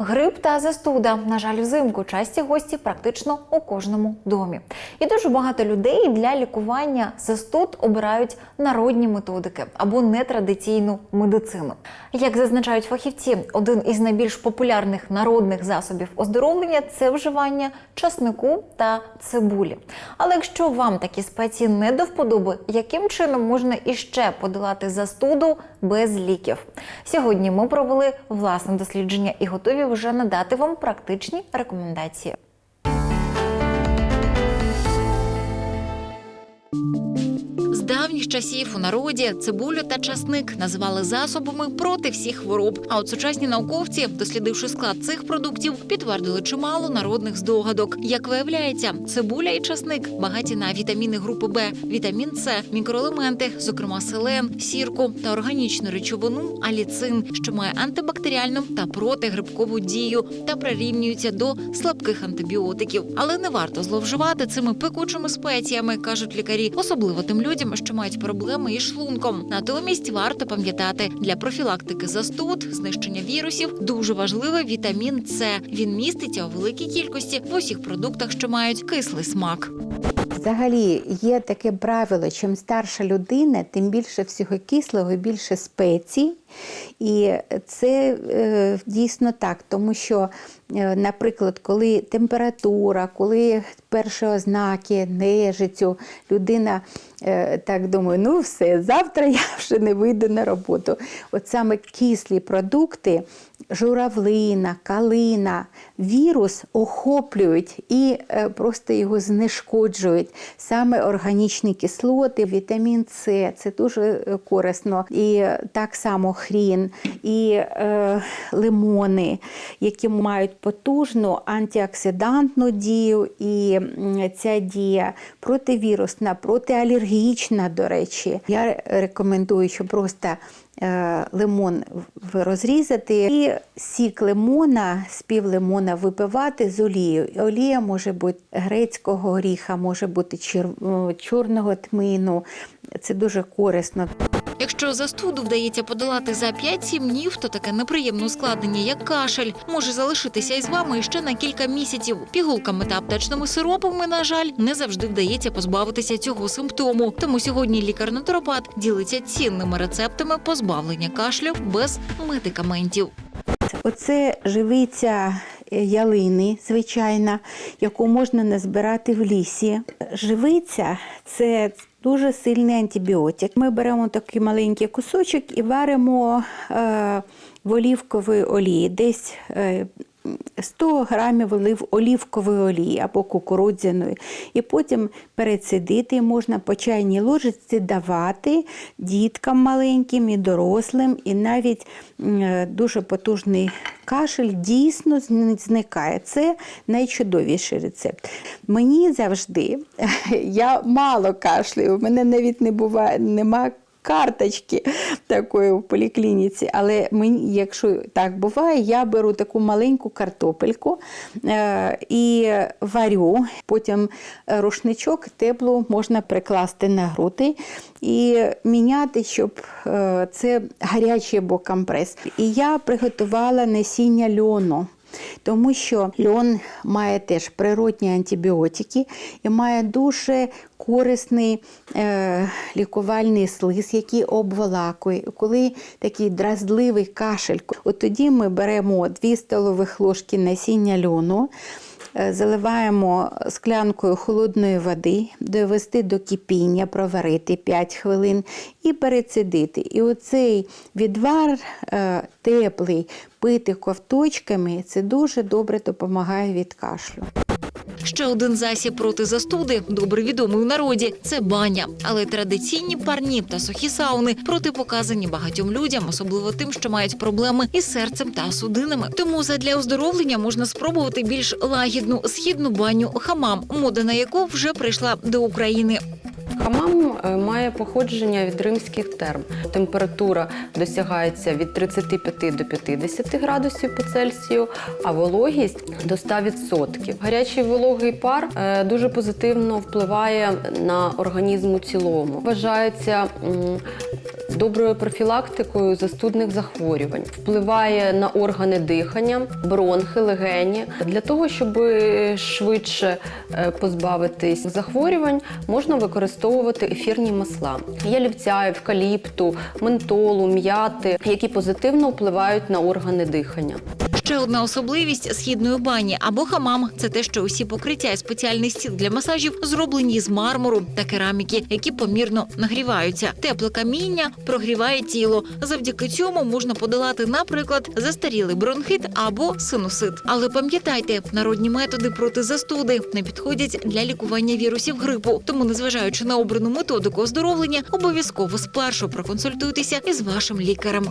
Грип та застуда, на жаль, взимку часті гості практично у кожному домі. І дуже багато людей для лікування застуд обирають народні методики або нетрадиційну медицину. Як зазначають фахівці, один із найбільш популярних народних засобів оздоровлення це вживання часнику та цибулі. Але якщо вам такі спеції не до вподоби, яким чином можна іще подолати застуду без ліків? Сьогодні ми провели власне дослідження і готові вже надати вам практичні рекомендації. Давніх часів у народі цибулю та часник називали засобами проти всіх хвороб. А от сучасні науковці, дослідивши склад цих продуктів, підтвердили чимало народних здогадок. Як виявляється, цибуля і часник багаті на вітаміни групи Б, вітамін С, мікроелементи, зокрема селен, сірку та органічну речовину аліцин, що має антибактеріальну та протигрибкову дію та прирівнюється до слабких антибіотиків. Але не варто зловживати цими пекучими спеціями, кажуть лікарі, особливо тим людям, що мають проблеми із шлунком. Натомість варто пам'ятати для профілактики застуд, знищення вірусів дуже важливий вітамін С. Він міститься у великій кількості в усіх продуктах, що мають кислий смак. Взагалі є таке правило: чим старша людина, тим більше всього кислого, більше спецій. І це е, дійсно так, тому що, наприклад, коли температура, коли перші ознаки нежиттю, людина е, так думає, ну все, завтра я вже не вийду на роботу. От саме кислі продукти, журавлина, калина, вірус охоплюють і е, просто його знешкоджують. Саме органічні кислоти, вітамін С, це дуже е, корисно. І так само хрін, і е, лимони, які мають потужну антиоксидантну дію, і ця дія противірусна, протиалергічна, до речі. Я рекомендую, що просто е, лимон розрізати і сік лимона, спів лимона випивати з олією. Олія може бути грецького горіха, може бути чорного тмину. Це дуже корисно. Якщо застуду вдається подолати за 5-7 днів, то таке неприємне ускладнення, як кашель, може залишитися із вами ще на кілька місяців. Пігулками та аптечними сиропами, на жаль, не завжди вдається позбавитися цього симптому. Тому сьогодні лікар-натуропат ділиться цінними рецептами позбавлення кашлю без медикаментів. Оце живиця ялини, звичайна, яку можна назбирати в лісі. Живиця це дуже сильний антибіотик. Ми беремо такий маленький кусочок і варимо е, в олівковій олії, десь е, 100 грамів олівкової олії або кукурудзяної. І потім перецедити можна по чайній ложечці давати діткам маленьким і дорослим, і навіть е, дуже потужний кашель дійсно зникає. Це найчудовіший рецепт. Мені завжди, я мало кашлюю, у мене навіть не буває, нема карточки такої в поліклініці. Але мені, якщо так буває, я беру таку маленьку картопельку е, і варю. Потім рушничок теплу можна прикласти на груди і міняти, щоб е, це гарячий або компрес. І я приготувала насіння льону. Тому що льон має теж природні антибіотики і має дуже корисний е, лікувальний слиз, який обволакує. Коли такий дразливий кашель, от тоді ми беремо 2 столових ложки насіння льону, заливаємо склянкою холодної води, довести до кипіння, проварити 5 хвилин і перецедити. І оцей відвар е, теплий пити ковточками, це дуже добре допомагає від кашлю. Ще один засіб проти застуди, добре відомий у народі, це баня. Але традиційні парні та сухі сауни протипоказані багатьом людям, особливо тим, що мають проблеми із серцем та судинами. Тому задля оздоровлення можна спробувати більш лагідну східну баню хамам, мода на яку вже прийшла до України. Е, має походження від римських терм. Температура досягається від 35 до 50 градусів по Цельсію, а вологість до 100%. Гарячий вологий пар е, дуже позитивно впливає на організм у цілому. Вважається доброю профілактикою застудних захворювань, впливає на органи дихання, бронхи, легені. Для того, щоб швидше е, позбавитись захворювань, можна використовувати ефірні масла ялівця, евкаліпту, ментолу, м'яти, які позитивно впливають на органи дихання. Ще одна особливість східної бані або хамам це те, що усі покриття і спеціальний стіл для масажів зроблені з мармуру та кераміки, які помірно нагріваються. Тепле каміння прогріває тіло. Завдяки цьому можна подолати, наприклад, застарілий бронхит або синусит. Але пам'ятайте, народні методи проти застуди не підходять для лікування вірусів грипу. Тому, незважаючи на обрану методику оздоровлення, обов'язково спершу проконсультуйтеся із вашим лікарем.